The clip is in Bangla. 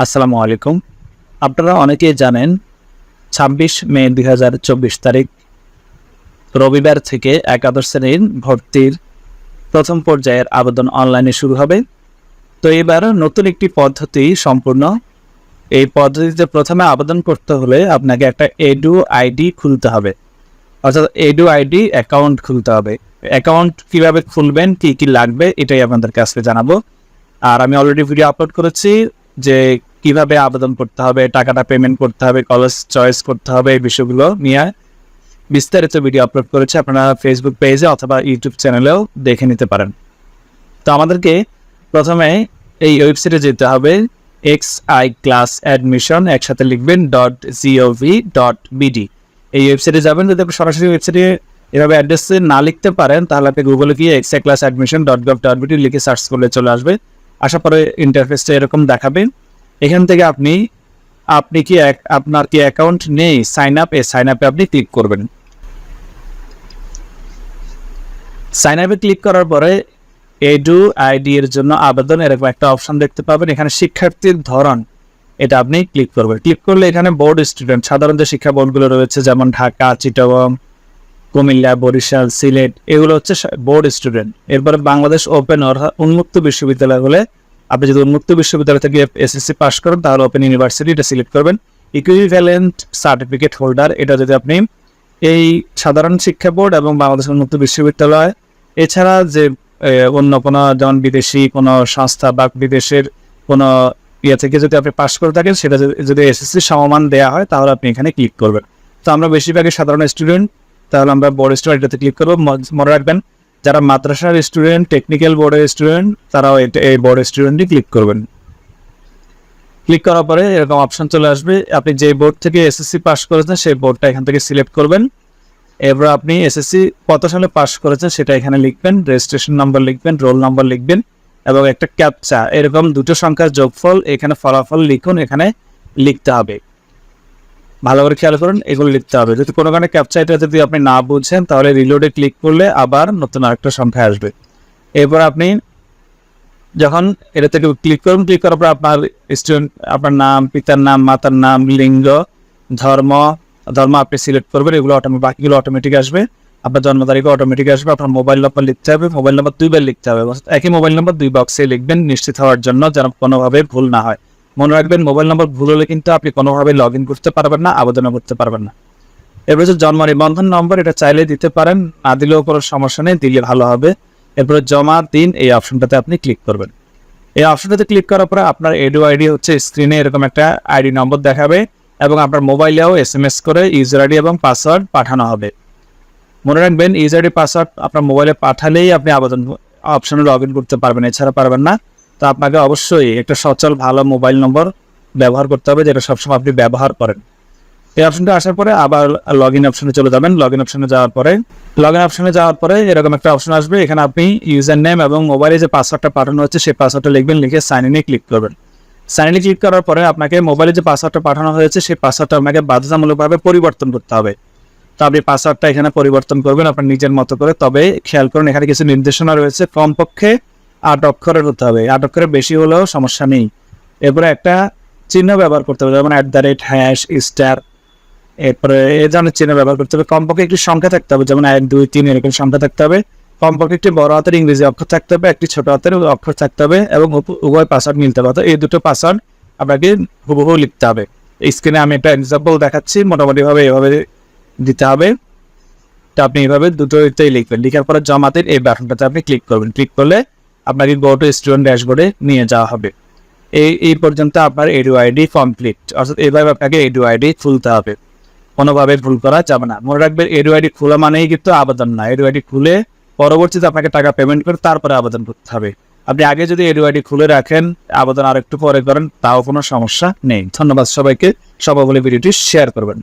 আসসালামু আলাইকুম। আপনারা অনেকেই জানেন, ছাব্বিশ মে দু হাজার চব্বিশ তারিখ, রবিবার থেকে একাদশ শ্রেণির ভর্তির প্রথম পর্যায়ের আবেদন অনলাইনে শুরু হবে। তো এবার নতুন একটি পদ্ধতি সম্পূর্ণ। এই পদ্ধতিতে প্রথমে আবেদন করতে হলে আপনাকে একটা এডু আইডি খুলতে হবে। অর্থাৎ এডু আইডি অ্যাকাউন্ট খুলতে হবে। অ্যাকাউন্ট কীভাবে খুলবেন, কি কি লাগবে, এটাই আপনাদেরকে আজকে জানাব। আর আমি অলরেডি ভিডিও আপলোড করেছি যে কীভাবে আবেদন করতে হবে, টাকাটা পেমেন্ট করতে হবে কলেজ চয়েস করতে হবে, এই বিষয়গুলো নিয়ে বিস্তারিত ভিডিও আপলোড করেছে। আপনারা ফেসবুক পেজে অথবা ইউটিউব চ্যানেলেও দেখে নিতে পারেন। তো আমাদেরকে প্রথমে এই ওয়েবসাইটে যেতে হবে এক্স আই ক্লাস অ্যাডমিশন একসাথে লিখবেন. ডট জিওভি ডট বিডি এই ওয়েবসাইটে যাবেন, যদি আপনি সরাসরি ওয়েবসাইটে এভাবে অ্যাড্রেসে না লিখতে পারেন, তাহলে আপনি গুগলে গিয়ে X I class admission dot gov dot BD লিখে সার্চ করলে চলে আসবে। আসার পরে ইন্টারফেসটা এরকম দেখাবেন এখান থেকে আপনি আপনি কি আপনার কি অ্যাকাউন্ট নেই সাইন আপ এই সাইন আপে আপনি ক্লিক করবেন। সাইন আপে ক্লিক করার পরে এডু আইডি এর জন্য আবেদন, এরকম একটা অপশন দেখতে পাবেন। এখানে শিক্ষার্থীর ধরন, এটা আপনি ক্লিক করবেন। ক্লিক করলে এখানে বোর্ড স্টুডেন্ট সাধারণ যে শিক্ষা বোর্ডগুলো রয়েছে, যেমন ঢাকা, চিটাগং, কুমিল্লা, বরিশাল, সিলেট, এগুলো হচ্ছে বোর্ড স্টুডেন্ট এরপরে বাংলাদেশ ওপেন অর্থাৎ উন্মুক্ত বিশ্ববিদ্যালয় হলে আপনি যদি উন্মুক্ত বিশ্ববিদ্যালয় থেকে এসএসসি পাস করেন, তাহলে ওপেন ইউনিভার্সিটি এটা সিলেক্ট করবেন। ইকুইভ্যালেন্ট সার্টিফিকেট হোল্ডার এটা যদি আপনি এই সাধারণ শিক্ষা বোর্ড এবং বাংলাদেশ উন্মুক্ত বিশ্ববিদ্যালয়, এছাড়া যে অন্য কোনো যেমন বিদেশি, কোনো সংস্থা বা বিদেশের কোনো ইয়ে থেকে যদি আপনি পাস করে থাকেন, সেটা যদি- এসএসসি সমমান দেওয়া হয়, তাহলে আপনি এখানে ক্লিক করবেন। তো আমরা বেশিরভাগই সাধারণ স্টুডেন্ট তাহলে আমরা বোর্ড স্টুডেন্ট এটাতে ক্লিক করব। মনে রাখবেন যারা মাদ্রাসার স্টুডেন্ট টেকনিক্যাল বোর্ডের স্টুডেন্ট তারাও এই বোর্ড স্টুডেন্টই ক্লিক করবেন। ক্লিক করার পরে এরকম অপশন চলে আসবে। আপনি যে বোর্ড থেকে এসএসসি পাস করেছেন, সেই বোর্ডটা এখান থেকে সিলেক্ট করবেন। এবার আপনি এসএসসি কত সালে পাস করেছেন, সেটা এখানে লিখবেন। রেজিস্ট্রেশন নাম্বার লিখবেন রোল নাম্বার লিখবেন এবং একটা ক্যাপচা এরকম দুটো সংখ্যার যোগফল এখানে ফলাফল লিখুন, এখানে লিখতে হবে। ভালো করে খেয়াল করুন, এগুলো লিখতে হবে। যদি কোনো কারণে ক্যাপচা এটা যদি আপনি না বুঝেন, তাহলে রিলোডে ক্লিক করলে আবার নতুন আরেকটা সংখ্যা আসবে। এরপর আপনি যখন এটা থেকে ক্লিক করুন ক্লিক করার পর আপনার স্টুডেন্ট আপনার নাম, পিতার নাম, মাতার নাম, লিঙ্গ, ধর্ম ধর্ম আপনি সিলেক্ট করবেন, এগুলো অটোমেটিক বাকিগুলো অটোমেটিক আসবে। আপনার জন্ম তারিখে অটোমেটিক আসবে, আপনার মোবাইল নাম্বার লিখতে হবে মোবাইল নাম্বার দুইবার লিখতে হবে। একই মোবাইল নাম্বার দুই বক্সে লিখবেন, নিশ্চিত হওয়ার জন্য যেন কোনোভাবে ভুল না হয়। মনে রাখবেন, মোবাইল নম্বর ভুল হলে কিন্তু আপনি কোনোভাবে লগ ইন করতে পারবেন না, আবেদনও করতে পারবেন না। এরপরে হচ্ছে জন্ম নিবন্ধন নম্বর এটা চাইলে দিতে পারেন, না দিলেও কোনো সমস্যা নেই, দিলে ভালো হবে। এরপরে জমা দিন, এই অপশনটাতে আপনি ক্লিক করবেন। এই অপশনটাতে ক্লিক করার পরে আপনার এডু আইডি হচ্ছে স্ক্রিনে এরকম একটা আইডি নম্বর দেখাবে এবং আপনার মোবাইলেও এস এম এস করে ইউজার আইডি এবং পাসওয়ার্ড পাঠানো হবে। মনে রাখবেন ইউজার আইডি পাসওয়ার্ড আপনার মোবাইলে পাঠালেই আপনি আবেদন অপশনে লগ ইন করতে পারবেন, এছাড়া পারবেন না। তো আপনাকে অবশ্যই একটা সচল, ভালো মোবাইল নম্বর ব্যবহার করতে হবে যেটা সবসময় আপনি ব্যবহার করেন। এই অপশনটা আসার পরে আবার লগ ইন অপশনে চলে যাবেন। লগ ইন অপশনে যাওয়ার পরে লগ ইন অপশনে যাওয়ার পরে এরকম একটা অপশন আসবে। এখানে আপনি ইউজার নেম এবং মোবাইলে যে পাসওয়ার্ডটা পাঠানো হচ্ছে, সেই পাসওয়ার্ডটা লিখবেন, লিখে সাইন ইনে ক্লিক করবেন। সাইন ইনে ক্লিক করার পরে আপনাকে মোবাইলে যে পাসওয়ার্ডটা পাঠানো হয়েছে, সেই পাসওয়ার্ডটা আপনাকে বাধ্যতামূলকভাবে পরিবর্তন করতে হবে। তো আপনি পাসওয়ার্ডটা এখানে পরিবর্তন করবেন আপনার নিজের মতো করে। তবে খেয়াল করুন, এখানে কিছু নির্দেশনা রয়েছে। কমপক্ষে আট অক্ষরের হতে হবে। আট অক্ষরের বেশি হলেও সমস্যা নেই। এরপরে একটা চিহ্ন ব্যবহার করতে হবে, যেমন at the rate hash star এরপরে এ ধরনের চিহ্ন ব্যবহার করতে হবে। কমপক্ষে একটি সংখ্যা থাকতে হবে, যেমন এক, দুই, তিন, এরকম সংখ্যা থাকতে হবে। কমপক্ষে একটি বড় হাতের ইংরেজি অক্ষর থাকতে হবে, একটি ছোট হাতের অক্ষর থাকতে হবে এবং উভয় পাসওয়ার্ড মিলতে হবে। এই দুটো পাসওয়ার্ড আপনাকে হুবহু লিখতে হবে। স্ক্রিনে আমি একটা এক্সাম্পল দেখাচ্ছি, মোটামুটিভাবে এভাবে দিতে হবে। তো আপনি এইভাবে দুটোতেই লিখবেন। লিখার পরে জমাতে এই বাটনটাতে আপনি ক্লিক করবেন। ক্লিক করলে আপনাকে গো টু স্টুডেন্ট ড্যাশবোর্ডে নিয়ে যাওয়া হবে। এই এই পর্যন্ত আপনার এডু আইডি কমপ্লিট অর্থাৎ এইভাবে আপনাকে এডু আইডি খুলতে হবে। কোনোভাবে ভুল করা যাবে না। মনে রাখবেন এডু আইডি খোলা মানেই কিন্তু আবেদন না। এডু আইডি খুলে পরবর্তীতে আপনাকে টাকা পেমেন্ট করে তারপরে আবেদন করতে হবে। আপনি আগে যদি এডু আইডি খুলে রাখেন, আবেদন আরেকটু পরে করেন, তাও কোনো সমস্যা নেই। ধন্যবাদ সবাইকে। সবাই বলে ভিডিওটি শেয়ার করবেন।